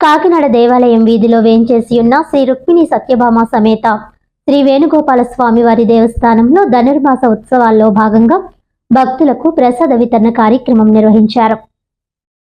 కాకినాడ దేవాలయం వీధిలో వేంచేసి ఉన్న శ్రీ రుక్మిణి సత్యభామ సమేత శ్రీ వేణుగోపాల స్వామి వారి దేవస్థానంలో ధనుర్మాస ఉత్సవాల్లో భాగంగా భక్తులకు ప్రసాద వితరణ కార్యక్రమం నిర్వహించారు.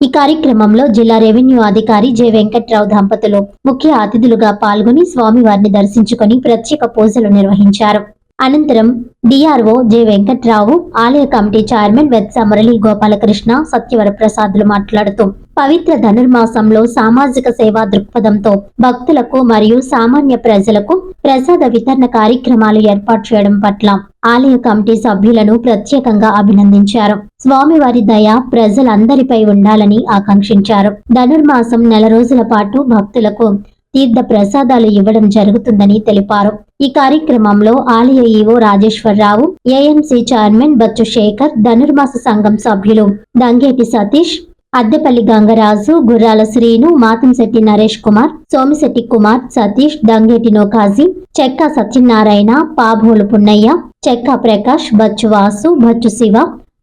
ఈ కార్యక్రమంలో జిల్లా రెవెన్యూ అధికారి జె వెంకట్రావు దంపతులు ముఖ్య అతిథులుగా పాల్గొని స్వామివారిని దర్శించుకొని ప్రత్యేక పూజలు నిర్వహించారు. అనంతరం డిఆర్ఓ జె వెంకట్రావు ఆలయ కమిటీ చైర్మన్ వెత్స మురళీ గోపాలకృష్ణ సత్యవర ప్రసాద్లు మాట్లాడుతూ పవిత్ర ధనుర్మాసంలో సామాజిక సేవా దృక్పథంతో భక్తులకు మరియు సామాన్య ప్రజలకు ప్రసాద వితరణ కార్యక్రమాలు ఏర్పాటు చేయడం పట్ల ఆలయ కమిటీ సభ్యులను ప్రత్యేకంగా అభినందించారు. స్వామివారి దయ ప్రజలందరిపై ఉండాలని ఆకాంక్షించారు. ధనుర్మాసం నెల రోజుల పాటు భక్తులకు తీర్థ ప్రసాదాలు ఇవ్వడం జరుగుతుందని తెలిపారు. ఈ కార్యక్రమంలో ఆలయ EO Rajeswararao AMC chairman Bachchu Sekhar Dhanurmasa సంఘం సభ్యులు దంగేటి సతీష్ అద్దెపల్లి గంగరాజు గుర్రాల శ్రీను మాతంశెట్టి నరేష్ కుమార్ సోమిశెట్టి కుమార్ సతీష్ దంగేటి నోకాజీ చెక్క సత్యనారాయణ పాభోలు పున్నయ్య చెక్క ప్రకాష్ బచ్చు వాసు బచ్చు శివ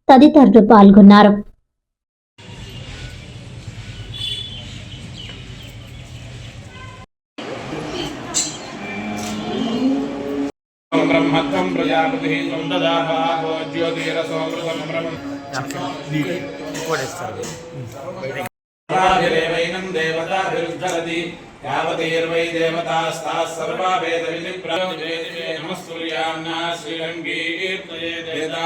తదితరులు పాల్గొన్నారు. బ్రహ్మత్వం ప్రజాపతి త్వం దదాహో జ్యోతిరసోమృతం బ్రహ్మ దేవైనం దేవతాభిరుద్ధరతి యావతీర్వై దేవతాస్తాः సర్వా వేద విధి ప్రవేదిమే నమస్సూర్యాన్నా శ్రీరంగీర్తయే దేవతా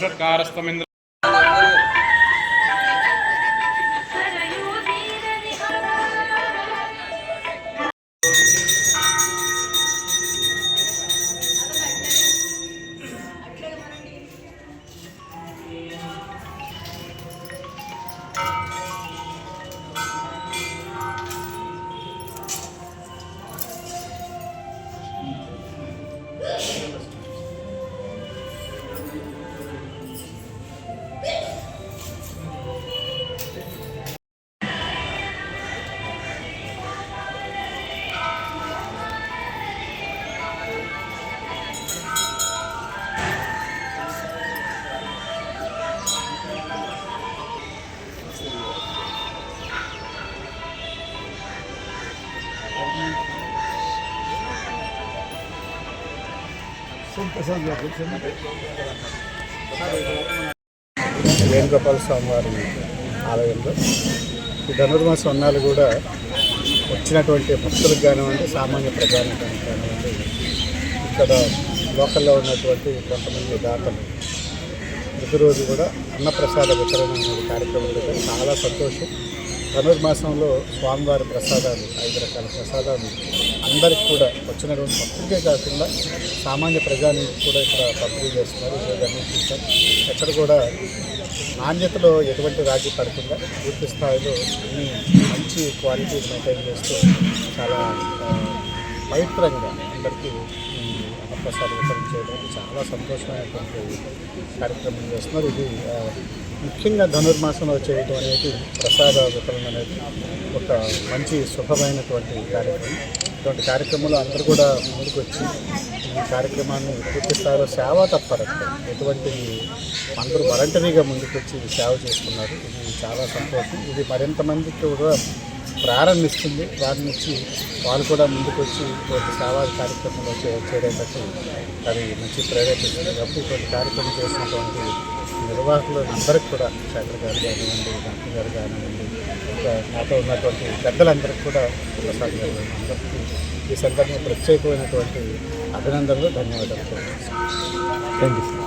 सरकारस्तमिन्द्र సర్వస్యాపి సర్వశ్రీకే వేణుగోపాల స్వామి వారి ఆలయంలో ఈ ధనుర్మాస ఉన్నాలు కూడా వచ్చినటువంటి భక్తులకు కానివ్వండి సామాన్య ప్రజానికి కానివ్వండి ఇక్కడ లోకల్లో ఉన్నటువంటి కొంతమంది దాతలు ప్రతిరోజు కూడా అన్నప్రసాద వితరణ అనేది కార్యక్రమం చాలా సంతోషం. ధనుర్మాసంలో స్వామివారి ప్రసాదాలు ఐదు రకాల ప్రసాదాలు అందరికి కూడా వచ్చినటువంటి భక్తులకే కాకుండా సామాన్య ప్రజానికి కూడా ఇక్కడ పంపిణీ చేస్తున్నారు. గమనించారు ఎక్కడ కూడా నాణ్యతలో ఎటువంటి రాజీ పడకుండా పూర్తి స్థాయిలో మంచి క్వాలిటీ మెయింటైన్ చేస్తూ చాలా పవిత్రంగా అందరికీ ఈ వితరణ చేయడం చాలా సంతోషమైనటువంటి కార్యక్రమం చేస్తున్నారు. ఇది ముఖ్యంగా ధనుర్మాసంలో చేయడం అనేది ప్రసాద వితరణ అనేది ఒక మంచి శుభమైనటువంటి కార్యక్రమం. ఇటువంటి కార్యక్రమంలో అందరూ కూడా ముందుకు వచ్చి ఈ కార్యక్రమాన్ని పూర్తి స్థాయిలో సేవా తత్పరత ఎటువంటి అందరూ వాలంటరీగా ముందుకొచ్చి ఇది సేవ చేస్తున్నారు. ఇది చాలా సంతోషం. ఇది మరింత మందికి కూడా ప్రారంభిస్తుంది. ప్రారంభించి వాళ్ళు కూడా ముందుకొచ్చి ఇటువంటి సేవా కార్యక్రమంలో చేరేటట్టు అది మంచి ప్రేరేపిస్తుంది. కాబట్టి ఇటువంటి కార్యక్రమం చేసినటువంటి నిర్వాహకులు అందరికీ కూడా శేఖర్ గారు కానివ్వండి డాక్టర్ గారు కానివ్వండి నాతో ఉన్నటువంటి పెద్దలందరికీ కూడా ప్రసాద్ అందరికీ ఈ సందర్భంగా ప్రత్యేకమైనటువంటి అభినందనలు ధన్యవాదాలు. Thank you